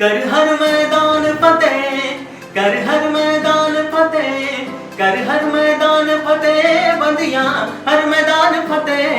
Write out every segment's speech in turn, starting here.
कर हर मैदान फतेह कर हर मैदान फतेह कर हर मैदान फतेह बंदिया हर मैदान फतेह.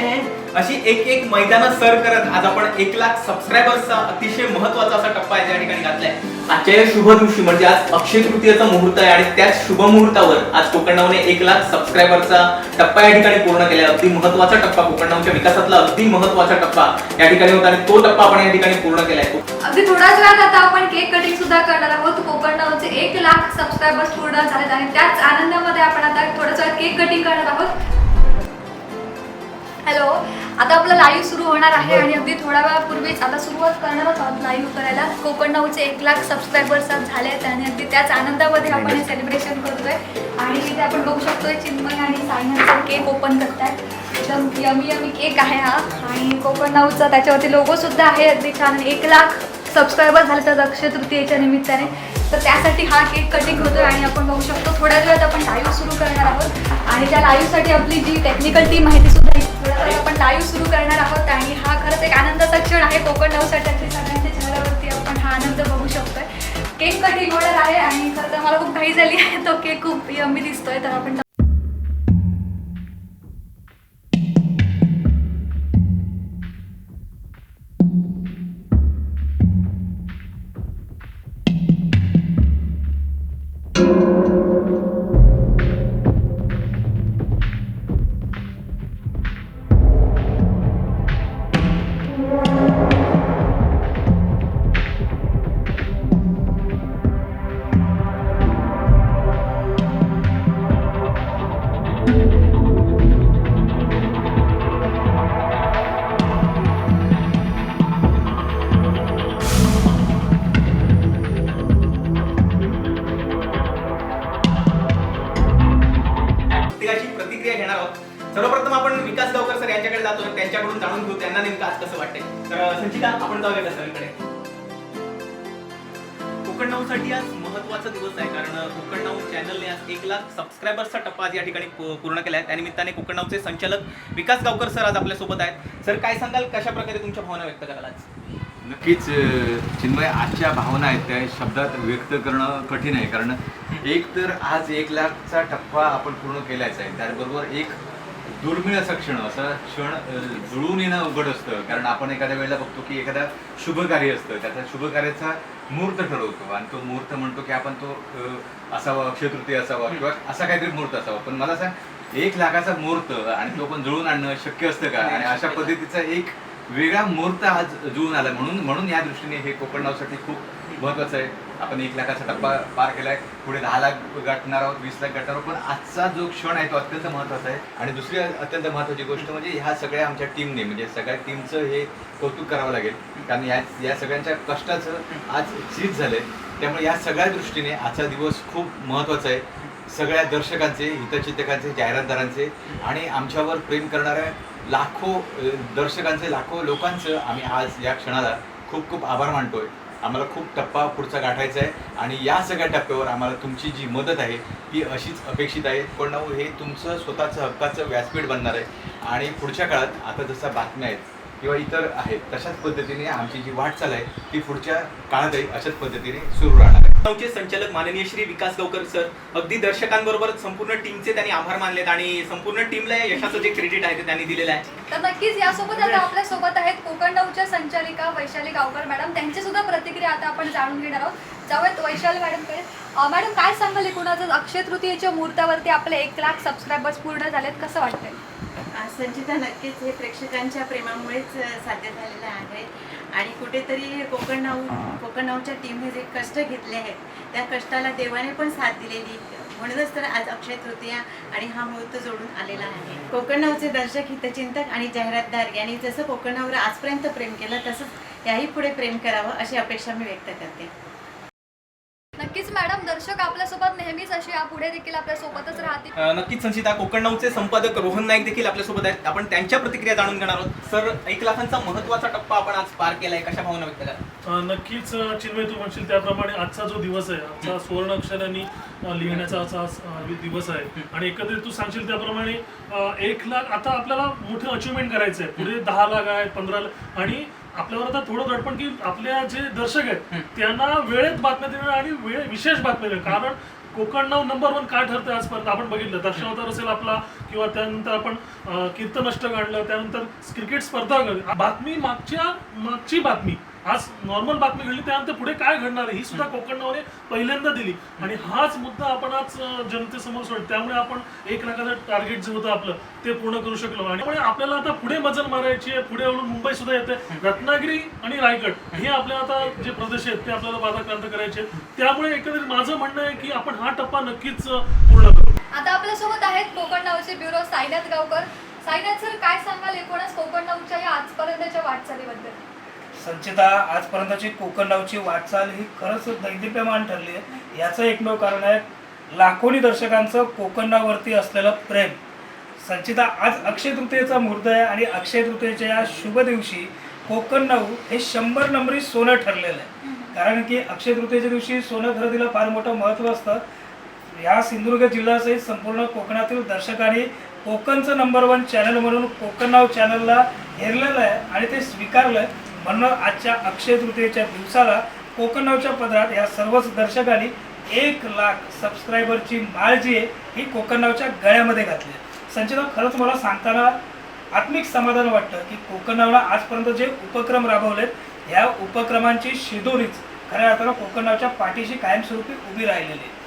अशी एक एक मैदान सर करत आज आपण एक लाख सबस्क्रायबर्सचा अतिशय महत्त्वाचा असा टप्पा या ठिकाणी घातलाय. आजच्या या शुभ दिवशी म्हणजे आज अक्षय तृतीयाचा मुहूर्त आहे आणि त्याच शुभ मुहूर्तावर आज कोकणनावने एक लाख सबस्क्रायबरचा टप्पा या ठिकाणी पूर्ण केला अगदी महत्त्वाचा टप्पा कोकणनावच्या विकासातला अगदी महत्त्वाचा टप्पा या ठिकाणी होता आणि तो टप्पा आपण या ठिकाणी पूर्ण केलाय. अगदी थोड्याच वेळात आता आपण केक कटिंग सुद्धा करणार आहोत. कोकण नावचे एक लाख सबस्क्रायबर्स पूर्ण झालेत आणि त्याच आनंदामध्ये आपण आता थोड्याच वेळात केक कटिंग करणार आहोत. हॅलो आता आपलं लाईव्ह सुरू होणार आहे आणि अगदी थोड्या वेळापूर्वीच आता सुरुवात करणारच आहोत लाईव्ह करायला. कोकण नाऊचे एक लाख सबस्क्रायबर्स झाले आहेत आणि अगदी त्याच आनंदामध्ये आपण हे सेलिब्रेशन करतोय. आणि इथे आपण बघू शकतोय चिन्मय आणि सायनाचा केक ओपन करतायत. एकदम यमी यमी केक आहे हा. आणि कोकण नाऊचा त्याच्यावरती लोगो सुद्धा आहे अगदी छान. एक लाख सबस्क्रायबर झाले तर अक्षय तृतीयेच्या निमित्ताने. तर त्यासाठी हा केक कटिंग होतोय आणि आपण बघू शकतो थोड्याच वेळात आपण लाईव्ह सुरू करणार आहोत. आणि त्या लाईव्हसाठी आपली जी टेक्निकल टीम आहे ती सुद्धा थोड्या वेळात आपण लाईव्ह सुरू करणार आहोत आणि हा खरंच एक आनंदाचा क्षण आहे. कोकण नऊसाठी सगळ्यांच्या चेहऱ्यावरती आपण हा आनंद बघू शकतोय. केक कटिंग होणार आहे आणि खरं तर मला खूप घाई झाली आहे. तो केक खूप यम्मी दिसतोय तर आपण आपण विकास गावकर सर यांच्याकडे जातो त्यांच्याकडून जाणून घेऊ त्यांना नेमकं आज कसं वाटतंय. तर संचिता आपण जाऊया का सरांकडे. कोकण आज महत्त्वाचा दिवस आहे कारण कोकण नाऊ चॅनलने आज एक लाख सबस्क्रायबर्सचा टप्पा आज या ठिकाणी पूर्ण केला आहे. त्यानिमित्ताने कोकण नाऊचे संचालक विकास गावकर सर आज आपल्यासोबत आहेत. सर काय सांगाल? कशा प्रकारे तुमच्या भावना व्यक्त कराल आज? नक्कीच चिन्मय आजच्या भावना आहेत त्या शब्दात व्यक्त करणं कठीण आहे. कारण एक तर आज एक लाखचा टप्पा आपण पूर्ण केलाच आहे. त्याचबरोबर एक दुर्मिळ असा क्षण असा क्षण जुळून येणं अवघड असतं. कारण आपण एखाद्या वेळेला बघतो की एखादा शुभ कार्य असतं. त्याचा शुभ कार्याचा मुहूर्त ठरवतो. आणि तो मुहूर्त म्हणतो की आपण तो असावा अक्षय तृतीय असावा किंवा असा काहीतरी मुहूर्त असावा. पण मला सांग एक लाखाचा मुहूर्त आणि तो पण जुळून आणणं शक्य असतं का? आणि अशा पद्धतीचा एक वेगळा मुहूर्त आज जुळून आला. म्हणून म्हणून या दृष्टीने हे कोकण नावसाठी खूप महत्वाचं आहे. आपण एक लाखाचा टप्पा पार केलाय. पुढे दहा लाख गाठणार आहोत वीस लाख गाठणार आहोत. पण आजचा जो क्षण आहे तो अत्यंत महत्त्वाचा आहे. आणि दुसरी अत्यंत महत्वाची गोष्ट म्हणजे ह्या सगळ्या आमच्या टीमने म्हणजे सगळ्या टीमचं हे कौतुक करावं लागेल. कारण या या सगळ्यांच्या कष्टाचं आज चीज झालंय. त्यामुळे या सगळ्या दृष्टीने आजचा दिवस खूप महत्त्वाचा आहे. सगळ्या दर्शकांचे हितचिंतकांचे जाहिरातदारांचे आणि आमच्यावर प्रेम करणाऱ्या लाखो दर्शकांचे लाखो लोकांचं आम्ही आज या क्षणाला खूप खूप आभार मानतोय. आम्हाला खूप टप्पा पुढचा गाठायचा आहे. आणि या सगळ्या टप्प्यावर आम्हाला तुमची जी मदत आहे ती अशीच अपेक्षित आहे. पण हे तुमचं स्वतःचं हक्काचं व्यासपीठ बनणार आहे. आणि पुढच्या काळात आता जसा बातम्या आहेत किंवा इतर आहेत तशाच पद्धतीने आमची जी वाटचाल आहे ती पुढच्या काळातही अशाच पद्धतीने सुरू राहणार. नावचे संचालक माननीय श्री विकास गावकर सर अगदी दर्शकांबरोबर संपूर्ण टीमचे त्यांनी आभार मानलेत आणि संपूर्ण टीमला या यशाचं जे क्रेडिट आहे ते त्यांनी दिलेलं आहे. तर नक्कीच यासोबत आता आपल्यासोबत आहेत कोकण नऊच्या संचालिका वैशाली गावकर मॅडम. त्यांची सुद्धा प्रतिक्रिया आता आपण जाणून घेणार आहोत. जाऊयात वैशाली मॅडमकडे. अं, मॅडम काय सांगाल एकूणच? अक्षय तृतीयेच्या मुहूर्तावरती आपले एक लाख सबस्क्रायबर्स पूर्ण झालेत. कसं वाटतंय? संचिता नक्कीच हे प्रेक्षकांच्या प्रेमामुळेच साध्य झालेलं आहे. आणि कुठेतरी कोकण नाऊ कोकण नाऊच्या टीमने जे कष्ट घेतले आहेत त्या कष्टाला देवाने पण साथ दिलेली. म्हणूनच तर आज अक्षय तृतीया आणि हा मुहूर्त जोडून आलेला आहे. कोकण नाऊचे दर्शक हितचिंतक आणि जाहिरातदार यांनी जसं कोकण नाऊवर आजपर्यंत प्रेम केलं तसंच याही पुढे प्रेम करावं अशी अपेक्षा मी व्यक्त करते नक्कीच मॅडम दर्शक आपल्यासोबत यापुढे देखील आपल्या सोबतच राहतील. नक्कीच संचिता कोकण नऊचे संपादक रोहन नाईक देखील आपल्यासोबत आहेत. आपण त्यांच्या प्रतिक्रिया जाणून घेणार आहोत. सर एक लाखांचा महत्त्वाचा टप्पा आपण आज पार केलाय. कशा भावना व्यक्त करा नक्कीच चिन्मय तू म्हणशील त्याप्रमाणे आजचा जो दिवस आहे आजचा सुवर्ण अक्षरांनी लिहिण्याचा असा दिवस आहे. आणि एकंदरीत तू सांगशील त्याप्रमाणे एक लाख आता आपल्याला मोठं अचिव्हमेंट करायचं आहे पुढे दहा लाख आहे पंधरा लाख. आणि आपल्यावर आता थोडं दडपण की आपल्या जे दर्शक आहेत त्यांना वेळेत बातम्या देणं आणि वेळ विशेष बातम्या देणं. कारण कोकण नाव नंबर वन काय ठरतंय आजपर्यंत? आपण बघितलं. दर्शनावतार असेल आपला किंवा त्यानंतर आपण कीर्तनष्ट काढलं त्यानंतर क्रिकेट स्पर्धा बातमी मागच्या मागची बातमी. आज नॉर्मल बातमी घडली त्यानंतर पुढे काय घडणार आहे? ही सुद्धा कोकण पहिल्यांदा दिली. आणि हाच मुद्दा आपण आज जनतेसमोर सोड त्यामुळे आपण एक लाखाचं टार्गेट जे होतं आपलं ते पूर्ण करू शकलो. आणि त्यामुळे आपल्याला आता पुढे मजल मारायची आहे. पुढे वळून मुंबई सुद्धा येते रत्नागिरी आणि रायगड हे आपल्या आता जे प्रदेश आहेत ते आपल्याला बाधाक्रांत करायचे त्यामुळे एकंदरीत माझं म्हणणं आहे की आपण हा टप्पा नक्कीच पूर्ण करू. आता आपल्यासोबत आहेत कोकण नावचे ब्युरो साईनाथ गावकर. साईनाथ सर काय सांगाल? एकूणच कोकण नावच्या या आजपर्यंतच्या वाटचालीबद्दल. संचिता आजपर्यंतची कोकणरावची वाटचाल ही खरंच दैदिप्यमान ठरली आहे. याचं एकमेव कारण आहे लाखोनी दर्शकांचं कोकणावरती असलेलं प्रेम. संचिता आज अक्षय तृतीयेचा मुहूर्त आहे आणि अक्षय तृतीयेच्या या शुभ दिवशी कोकणनाऊ हे शंभर नंबरी सोनं ठरलेलं आहे. कारण की अक्षय तृतीयेच्या दिवशी सोनं खरेदीला फार मोठं महत्त्व असतं. या सिंधुदुर्ग जिल्ह्यासहित संपूर्ण कोकणातील दर्शकांनी कोकणचं नंबर वन चॅनल म्हणून कोकण नाव चॅनलला हेरलेलं आहे आणि ते स्वीकारलं आहे म्हणून आजच्या अक्षय तृतीयेच्या दिवसाला कोकणावच्या पदरात या सर्वच दर्शकांनी एक लाख सबस्क्रायबरची माळ जी आहे ही कोकणावच्या गळ्यामध्ये घातली आहे. खरंच मला सांगताना आत्मिक समाधान वाटतं की कोकणावला आजपर्यंत जे उपक्रम राबवलेत ह्या उपक्रमांची शिदोरीच खऱ्या अर्थानं कोकणनावच्या पाठीशी कायमस्वरूपी उभी राहिलेली आहे.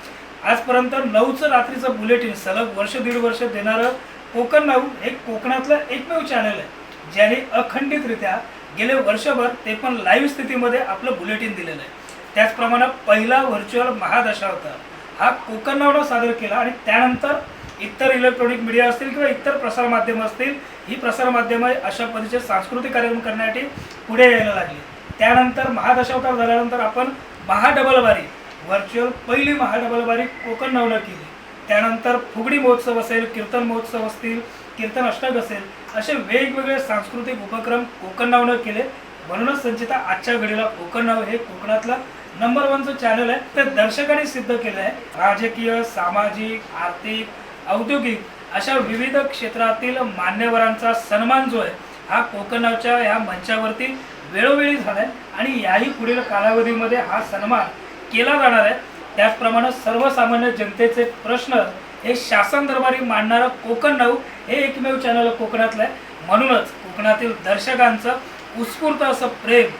आजपर्यंत नऊचं रात्रीचं बुलेटिन सलग वर्ष दीड वर्ष देणारं कोकण नाऊ हे कोकणातलं एकमेव चॅनल आहे ज्याने अखंडितरित्या गेले वर्षभर ते पण लाईव्ह स्थितीमध्ये आपलं बुलेटिन दिलेलं आहे. त्याचप्रमाणे पहिला व्हर्च्युअल महादशावतार हा कोकण सादर केला आणि त्यानंतर इतर इलेक्ट्रॉनिक मीडिया असतील किंवा इतर प्रसारमाध्यमं असतील ही प्रसारमाध्यमं अशा पद्धतीचे सांस्कृतिक कार्यक्रम करण्यासाठी पुढे यायला लागली. त्यानंतर महादशावतार झाल्यानंतर आपण महाडबलबारी व्हर्च्युअल पहिली महाडबलबारी कोकण नावनं केली. त्यानंतर फुगडी महोत्सव असेल कीर्तन महोत्सव असतील कीर्तन अष्टक असेल असे वेगवेगळे सांस्कृतिक उपक्रम कोकण नावनं केले. म्हणूनच संचिता आजच्या घडीला कोकण नाव हे कोकणातलं नंबर वनचं चॅनल आहे. ते दर्शकांनी सिद्ध केलं आहे. राजकीय सामाजिक आर्थिक औद्योगिक अशा विविध क्षेत्रातील मान्यवरांचा सन्मान जो आहे हा कोकणाच्या ह्या मंचावरती वेळोवेळी झालाय. आणि याही पुढील कालावधीमध्ये हा सन्मान केला जाणार आहे. त्याचप्रमाणे सर्वसामान्य जनतेचे प्रश्न हे शासन दरबारी मांडणारं कोकण नऊ हे एकमेव चॅनल कोकणातलं आहे. म्हणूनच कोकणातील दर्शकांचं उत्स्फूर्त असं प्रेम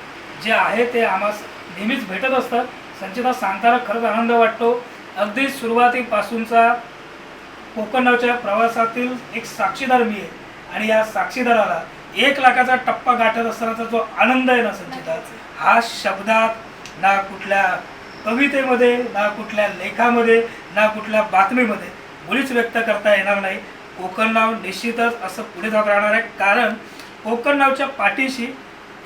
जे आहे ते आम्हास नेहमीच भेटत असतं. संचिता सांगताना खरंच आनंद वाटतो. अगदी सुरुवातीपासूनचा कोकणाच्या प्रवासातील एक साक्षीदार मी आहे. आणि या साक्षीदाराला एक लाखाचा टप्पा गाठत असतानाचा जो आनंद आहे ना संचिता हा शब्दात ना कुठल्या कवितेमध्ये ना कुठल्या लेखामध्ये ना कुठल्या बातमीमध्ये मुळीच व्यक्त करता येणार नाही. कोकण नाव निश्चितच असं पुढे जात राहणार आहे. कारण कोकण नावच्या पाठीशी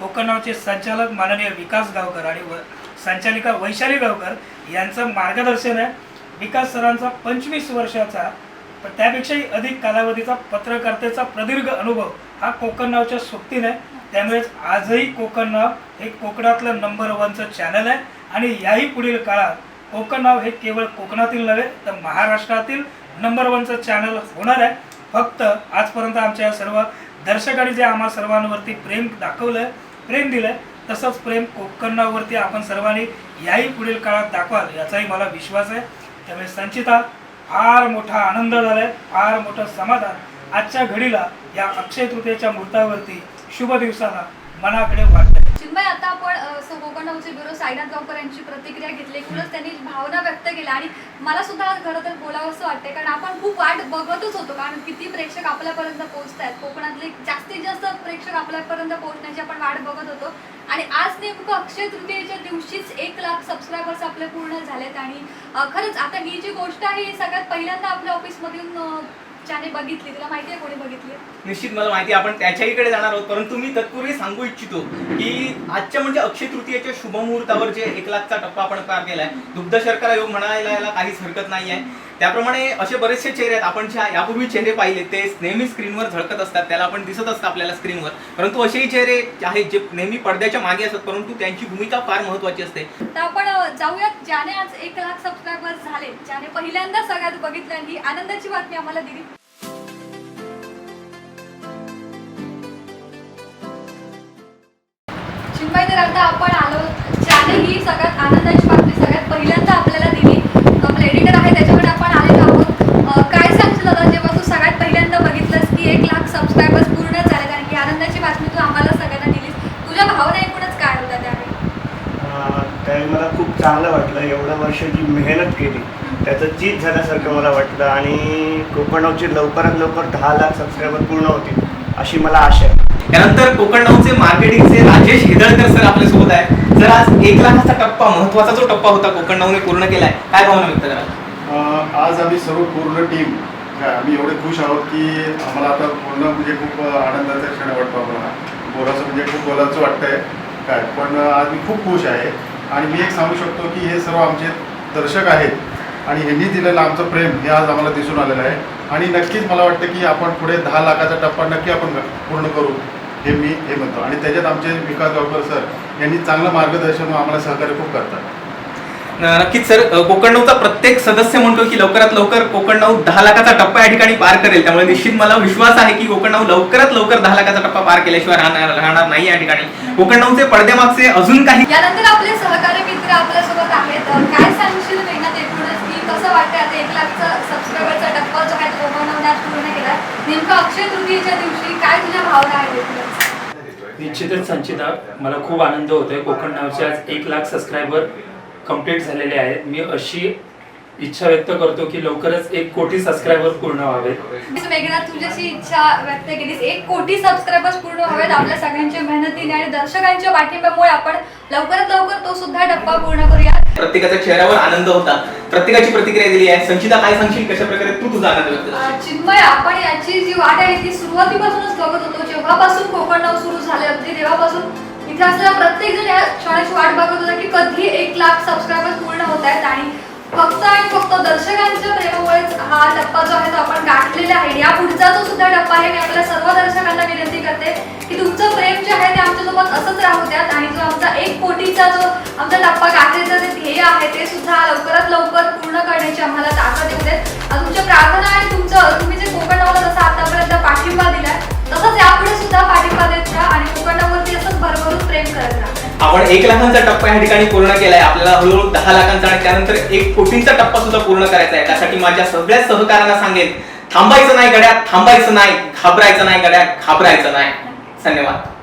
कोकण नावचे संचालक माननीय विकास गावकर आणि व संचालिका वैशाली गावकर यांचं मार्गदर्शन आहे. विकास सरांचा पंचवीस वर्षाचा पण त्यापेक्षाही अधिक कालावधीचा पत्रकारितेचा प्रदीर्घ अनुभव हा कोकण नावच्या सोबतीने. त्यामुळेच आजही कोकण नाव हे कोकणातलं नंबर वनचं चॅनल आहे. आणि याही पुढील काळात कोकण नाव हे केवळ कोकणातील नव्हे तर महाराष्ट्रातील नंबर वनचं चॅनल होणार आहे. फक्त आजपर्यंत आमच्या सर्व दर्शकांनी जे आम्हा सर्वांवरती प्रेम दाखवलं आहे प्रेम दिलं आहे तसंच प्रेम कोकणावरती आपण सर्वांनी याही पुढील काळात दाखवाल याचाही मला विश्वास आहे. त्यामुळे संचिता फार मोठा आनंद झालाय फार मोठं समाधान आजच्या घडीला या अक्षय तृतीयेच्या मुहूर्तावरती शुभ दिवसाला मनाकडे वाट चिन्मय आता आपण अ, सो नावचे ब्युरो साईनाथ गावकर यांची प्रतिक्रिया घेतली. एकूणच त्यांनी भावना व्यक्त केल्या आणि मला सुद्धा आज खरं तर बोलावं असं वाटतंय कारण आपण खूप वाट बघतच होतो कारण किती प्रेक्षक आपल्यापर्यंत पोहोचत आहेत कोकणातले जास्तीत जास्त प्रेक्षक आपल्यापर्यंत पोहोचण्याची आपण वाट बघत होतो. आणि आज नेमकं अक्षय तृतीयेच्या दिवशीच एक लाख सबस्क्रायबर्स आपले पूर्ण झालेत आणि खरंच आता ही जी गोष्ट आहे ही सगळ्यात पहिल्यांदा आपल्या ऑफिसमधून ज्याने बघितली तुला माहिती आहे कोणी बघितली? निश्चित मला माहिती आहे, आपण त्याच्याहीकडे जाणार आहोत परंतु मी तत्पूर्वी सांगू इच्छितो की आजच्या म्हणजे अक्षय तृतीयेच्या शुभमुहूर्तावर जे एक लाखचा टप्पा आपण पार केलाय दुग्ध शर्करा योग म्हणायला याला काहीच हरकत नाही आहे त्याप्रमाणे असे बरेचसे चेहरे आहेत आपण ज्या यापूर्वी चेहरे पाहिले ते नेहमी स्क्रीनवर झळकत असतात त्याला आपण दिसत असतं आपल्याला स्क्रीनवर. परंतु असेही चेहरे आहेत जे नेहमी पडद्याच्या मागे असतात परंतु त्यांची भूमिका फार महत्वाची असते. तर आपण अ, जाऊयात. ज्याने आज एक लाख सबस्क्रायबर्स झाले ज्याने पहिल्यांदा सगळ्यात बघितलं आणि ही आनंदाची बातमी आम्हाला दिली. चिन्मय तर आता आपण आलो. ज्याने ही सगळ्यात आनंदाची बातमी सगळ्यात पहिल्यांदा आपल्याला दिली. आपलं एडिटर आहे त्याच्याकडे आपण आलेलो आहोत. काय सांगशील दादा जेव्हा तू सगळ्यात पहिल्यांदा बघितलंस की एक लाख सबस्क्रायबर्स पूर्ण झाले कारण की आनंदाची बातमी तू आम्हाला सगळ्यांना दिलीस. तुझ्या भावना एकूणच काय होत्या त्यावेळी? त्यावेळी मला खूप चांगलं वाटलं. एवढं वर्ष जी मेहनत केली त्याचं चीज झाल्यासारखं मला वाटलं. आणि कोकणावची लवकरात लवकर दहा लाख सबस्क्रायबर पूर्ण होतील अशी मला आशा आहे. त्यानंतर कोकण नाऊचे मार्केटिंगचे राजेश हिदळकर सर आपल्यासोबत आहे सर आज एक लाखाचा टप्पा महत्त्वाचा जो टप्पा होता कोकण नाऊने पूर्ण केलाय काय भावना व्यक्त करा आज आम्ही सर्व पूर्ण टीम काय आम्ही एवढे खुश आहोत की आम्हाला आता पूर्ण म्हणजे खूप आनंदाचा क्षण वाटतो आम्हाला. बोलायचं म्हणजे खूप बोलायचं वाटतंय काय पण आज मी खूप खुश आहे. आणि मी एक सांगू शकतो की हे सर्व आमचे दर्शक आहेत आणि ह्यांनी दिलेलं आमचं प्रेम हे आज आम्हाला दिसून आलेलं आहे. आणि नक्कीच मला वाटतं की आपण पुढे दहा लाखाचा टप्पा नक्की आपण पूर्ण करू. हे मी हे म्हणतो. आणि त्याच्यात आमचे विकास गावकर सर यांनी चांगलं मार्गदर्शन आम्हाला सहकार्य खूप करतात. न- नक्कीच सर. अ, कोकण नऊचा प्रत्येक सदस्य म्हणतो की लवकरात लवकर कोकण नऊ दहा लाखाचा टप्पा या ठिकाणी पार करेल. त्यामुळे निश्चित मला विश्वास आहे की कोकण नऊ लवकरात लवकर दहा लाखाचा टप्पा पार केल्याशिवाय राहणार राहणार नाही या ठिकाणी. कोकण नऊचे पडद्यामागचे अजून काही यानंतर आपले सहकारी मित्र आपल्यासोबत आहेत. काय सांगशील मेहनत एकूणच की कसं वाटतं आता एक लाखचा सबस्क्रायबरचा टप्पा जो आहे तो पूर्ण केला नेमकं अक्षय तृतीयेच्या दिवशी काय तुझ्या भावना आहेत? निश्चितच संचिता मला खूप आनंद होतोय. कोकण नावचे आज एक लाख सबस्क्रायबर कंप्लीट झालेले आहेत. मी अशी इच्छा व्यक्त करतो की लवकरच एक कोटी सबस्क्रायबर पूर्ण व्हावेत. मेघना तुझ्याशी इच्छा व्यक्त केलीस. एक कोटी सबस्क्रायबर्स पूर्ण व्हावेत. आपल्या सगळ्यांच्या मेहनतीने आणि दर्शकांच्या पाठिंब्यामुळे आपण लवकरात लवकर तो सुद्धा टप्पा पूर्ण करूया. प्रत्येकाच्या चेहऱ्यावर आनंद होता. प्रत्येकाची प्रतिक्रिया दिली आहे. संचिता काय सांगशील? कशा प्रकारे तू तुझा आनंद व्यक्त करशील? चिन्मय आपण याची जी वाट आहे ती सुरुवातीपासूनच बघत होतो. जेव्हापासून कोकण नऊ सुरू झाले अगदी तेव्हापासून इथे असलेला प्रत्येक जण या क्षणाची वाट बघत होता की कधी एक लाख सबस्क्रायबर्स पूर्ण होत आहेत आणि फक्त आणि फक्त दर्शकांच्या प्रेमामुळेच हा टप्पा जो आहे तो आपण गाठलेला आहे. या पुढचा जो सुद्धा टप्पा आहे मी आपल्या सर्व दर्शकांना विनंती करते की तुमचं प्रेम जे आहे ते आमच्यासोबत असंच राहू द्यात आणि जो आमचा एक कोटीचा जो आमचा टप्पा गाठायचा जे ध्येय आहे ते सुद्धा लवकरात लवकर आपण एक लाखांचा टप्पा या ठिकाणी पूर्ण केलाय. आपल्याला हळूहळू दहा लाखांचा आणि त्यानंतर एक कोटींचा टप्पा सुद्धा पूर्ण करायचा आहे. त्यासाठी माझ्या सगळ्या सहकाऱ्यांना सांगेन थांबायचं नाही गड्या थांबायचं नाही घाबरायचं नाही गड्या घाबरायचं नाही. धन्यवाद.